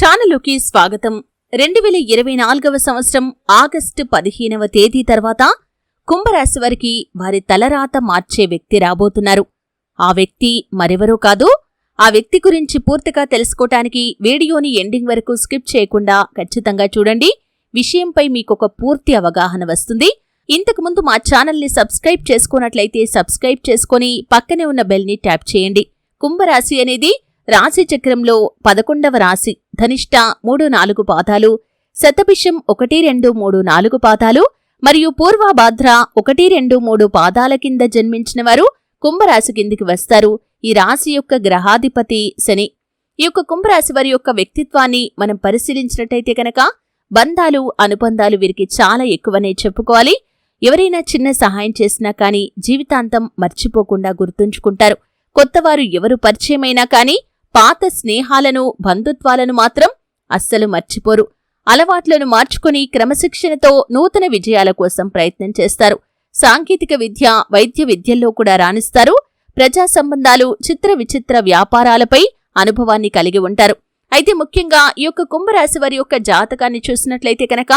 ఛానలుకి స్వాగతం. రెండు వేల ఇరవై నాలుగవ సంవత్సరం ఆగస్టు పదిహేనవ తేదీ తర్వాత కుంభరాశి వారికి వారి తలరాత మార్చే వ్యక్తి రాబోతున్నారు. ఆ వ్యక్తి మరెవరో కాదు ఆ వ్యక్తి గురించి పూర్తిగా తెలుసుకోవటానికి వీడియోని ఎండింగ్ వరకు స్కిప్ చేయకుండా ఖచ్చితంగా చూడండి. విషయంపై మీకొక పూర్తి అవగాహన వస్తుంది. ఇంతకుముందు మా ఛానల్ని సబ్స్క్రైబ్ చేసుకున్నట్లయితే సబ్స్క్రైబ్ చేసుకుని పక్కనే ఉన్న బెల్ని ట్యాప్ చేయండి. కుంభరాశి అనేది రాశిచక్రంలో పదకొండవ రాశి ధనిష్ట మూడు నాలుగు పాదాలు శతభిషం ఒకటి రెండు మూడు నాలుగు పాదాలు మరియు పూర్వభాద్ర ఒకటి రెండు మూడు పాదాల కింద జన్మించిన వారు కుంభరాశి కిందికి వస్తారు. ఈ రాశి యొక్క గ్రహాధిపతి శని. ఈ యొక్క కుంభరాశి వారి యొక్క వ్యక్తిత్వాన్ని మనం పరిశీలించినట్టయితే కనుక బంధాలు అనుబంధాలు వీరికి చాలా ఎక్కువనే చెప్పుకోవాలి. ఎవరైనా చిన్న సహాయం చేసినా కానీ జీవితాంతం మర్చిపోకుండా గుర్తుంచుకుంటారు. కొత్తవారు ఎవరు పరిచయమైనా కానీ పాత స్నేహాలను బంధుత్వాలను మాత్రం అస్సలు మర్చిపోరు. అలవాట్లను మార్చుకుని క్రమశిక్షణతో నూతన విజయాల కోసం ప్రయత్నం చేస్తారు. సాంకేతిక విద్య వైద్య విద్యల్లో కూడా రాణిస్తారు. ప్రజా సంబంధాలు చిత్ర విచిత్ర వ్యాపారాలపై అనుభవాన్ని కలిగి ఉంటారు. అయితే ముఖ్యంగా ఈ యొక్క కుంభరాశి వారి యొక్క జాతకాన్ని చూసినట్లయితే కనుక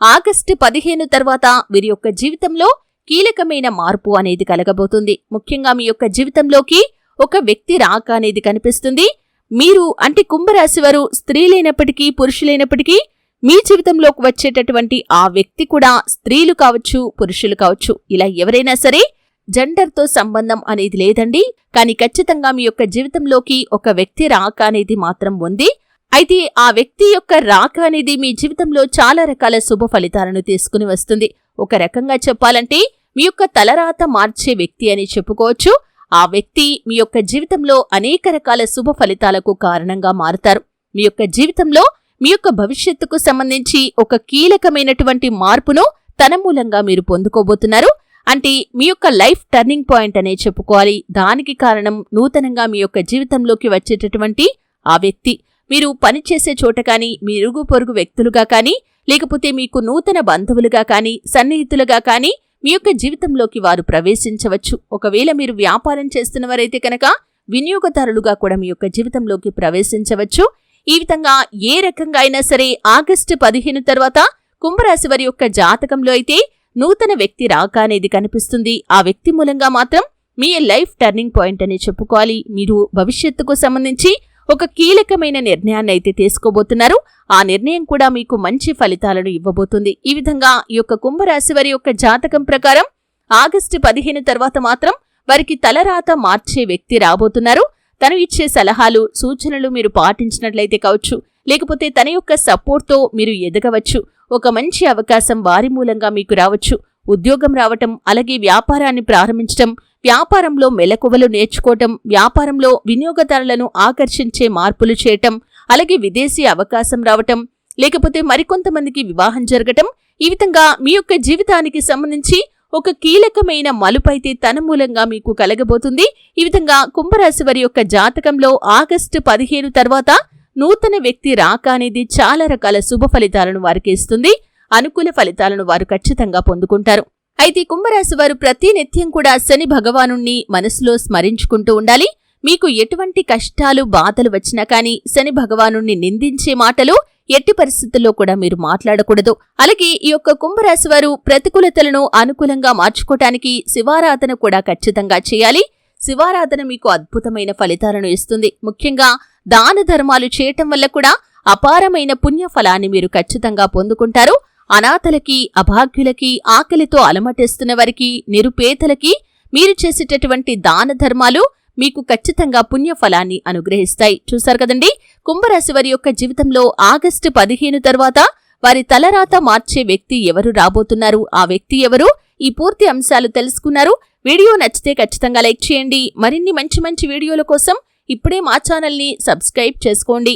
ఆగస్టు పదిహేను తర్వాత వీరి యొక్క జీవితంలో కీలకమైన మార్పు అనేది కలగబోతుంది. ముఖ్యంగా మీ యొక్క జీవితంలోకి ఒక వ్యక్తి రాక అనేది కనిపిస్తుంది. మీరు అంటే కుంభరాశి వారు స్త్రీలైనప్పటికీ పురుషులైనప్పటికీ మీ జీవితంలోకి వచ్చేటటువంటి ఆ వ్యక్తి కూడా స్త్రీలు కావచ్చు పురుషులు కావచ్చు. ఇలా ఎవరైనా సరే జెండర్తో సంబంధం అనేది లేదండి. కానీ ఖచ్చితంగా మీ యొక్క జీవితంలోకి ఒక వ్యక్తి రాక అనేది మాత్రం ఉంది. అయితే ఆ వ్యక్తి యొక్క రాక అనేది మీ జీవితంలో చాలా రకాల శుభ ఫలితాలను తీసుకుని వస్తుంది. ఒక రకంగా చెప్పాలంటే మీ యొక్క తలరాత మార్చే వ్యక్తి అని చెప్పుకోవచ్చు. ఆ వ్యక్తి మీ యొక్క జీవితంలో అనేక రకాల శుభ ఫలితాలకు కారణంగా మారుతారు. మీ యొక్క జీవితంలో మీ యొక్క భవిష్యత్తుకు సంబంధించి ఒక కీలకమైనటువంటి మార్పును తన మూలంగా మీరు పొందుకోబోతున్నారు. అంటే మీ యొక్క లైఫ్ టర్నింగ్ పాయింట్ అనే చెప్పుకోవాలి. దానికి కారణం నూతనంగా మీ యొక్క జీవితంలోకి వచ్చేటటువంటి ఆ వ్యక్తి. మీరు పనిచేసే చోట కానీ మీ ఇరుగు పొరుగు వ్యక్తులుగా కానీ లేకపోతే మీకు నూతన బంధువులుగా కానీ సన్నిహితులుగా కానీ మీ యొక్క జీవితంలోకి వారు ప్రవేశించవచ్చు. ఒకవేళ మీరు వ్యాపారం చేస్తున్నవారైతే కనుక వినియోగదారులుగా కూడా మీ యొక్క జీవితంలోకి ప్రవేశించవచ్చు. ఈ విధంగా ఏ రకంగా అయినా సరే ఆగస్టు పదిహేను తర్వాత కుంభరాశి వారి యొక్క జాతకంలో అయితే నూతన వ్యక్తి రాక అనేది కనిపిస్తుంది. ఆ వ్యక్తి మూలంగా మాత్రం మీ లైఫ్ టర్నింగ్ పాయింట్ అని చెప్పుకోవాలి. మీరు భవిష్యత్తుకు సంబంధించి ఒక కీలకమైన నిర్ణయాన్ని అయితే తీసుకోబోతున్నారు. ఆ నిర్ణయం కూడా మీకు మంచి ఫలితాలను ఇవ్వబోతుంది. ఈ విధంగా ఈ యొక్క కుంభరాశి వారి యొక్క జాతకం ప్రకారం ఆగస్టు పదిహేను తర్వాత మాత్రం వారికి తలరాత మార్చే వ్యక్తి రాబోతున్నారు. తను ఇచ్చే సలహాలు సూచనలు మీరు పాటించినట్లయితే కావచ్చు. లేకపోతే తన యొక్క సపోర్ట్తో మీరు ఎదగవచ్చు. ఒక మంచి అవకాశం వారి మూలంగా మీకు రావచ్చు. ఉద్యోగం రావటం అలాగే వ్యాపారాన్ని ప్రారంభించటం వ్యాపారంలో మెలకువలు నేర్చుకోవటం వ్యాపారంలో వినియోగదారులను ఆకర్షించే మార్పులు చేయటం అలాగే విదేశీ అవకాశం రావటం లేకపోతే మరికొంతమందికి వివాహం జరగటం ఈ విధంగా మీ యొక్క జీవితానికి సంబంధించి ఒక కీలకమైన మలుపైతే తన మూలంగా మీకు కలగబోతుంది. ఈ విధంగా కుంభరాశి వారి యొక్క జాతకంలో ఆగస్టు పదిహేను తర్వాత నూతన వ్యక్తి రాక అనేది చాలా రకాల శుభ ఫలితాలను వారికి ఇస్తుంది. అనుకూల ఫలితాలను వారు ఖచ్చితంగా పొందుకుంటారు. అయితే కుంభరాశి వారు ప్రతినిత్యం కూడా శని భగవాను మనసులో స్మరించుకుంటూ ఉండాలి. మీకు ఎటువంటి కష్టాలు బాధలు వచ్చినా కానీ శని భగవాను నిందించే మాటలు ఎట్టి పరిస్థితుల్లో కూడా మీరు మాట్లాడకూడదు. అలాగే ఈ యొక్క కుంభరాశి వారు ప్రతికూలతలను అనుకూలంగా మార్చుకోవటానికి శివారాధన కూడా ఖచ్చితంగా చేయాలి. శివారాధన మీకు అద్భుతమైన ఫలితాలను ఇస్తుంది. ముఖ్యంగా దాన ధర్మాలు చేయటం వల్ల కూడా అపారమైన పుణ్య ఫలాన్ని మీరు ఖచ్చితంగా పొందుకుంటారు. అనాథలకి అభాగ్యులకి ఆకలితో అలమటేస్తున్న వారికి నిరుపేదలకి మీరు చేసేటటువంటి దాన ధర్మాలు మీకు ఖచ్చితంగా పుణ్యఫలాన్ని అనుగ్రహిస్తాయి. చూశారు కదండి? కుంభరాశి వారి యొక్క జీవితంలో ఆగస్టు పదిహేను తర్వాత వారి తలరాత మార్చే వ్యక్తి ఎవరు రాబోతున్నారు? ఆ వ్యక్తి ఎవరు? ఈ పూర్తి అంశాలు తెలుసుకున్నారు. వీడియో నచ్చితే ఖచ్చితంగా లైక్ చేయండి. మరిన్ని మంచి మంచి వీడియోల కోసం ఇప్పుడే మా ఛానల్ని సబ్స్క్రైబ్ చేసుకోండి.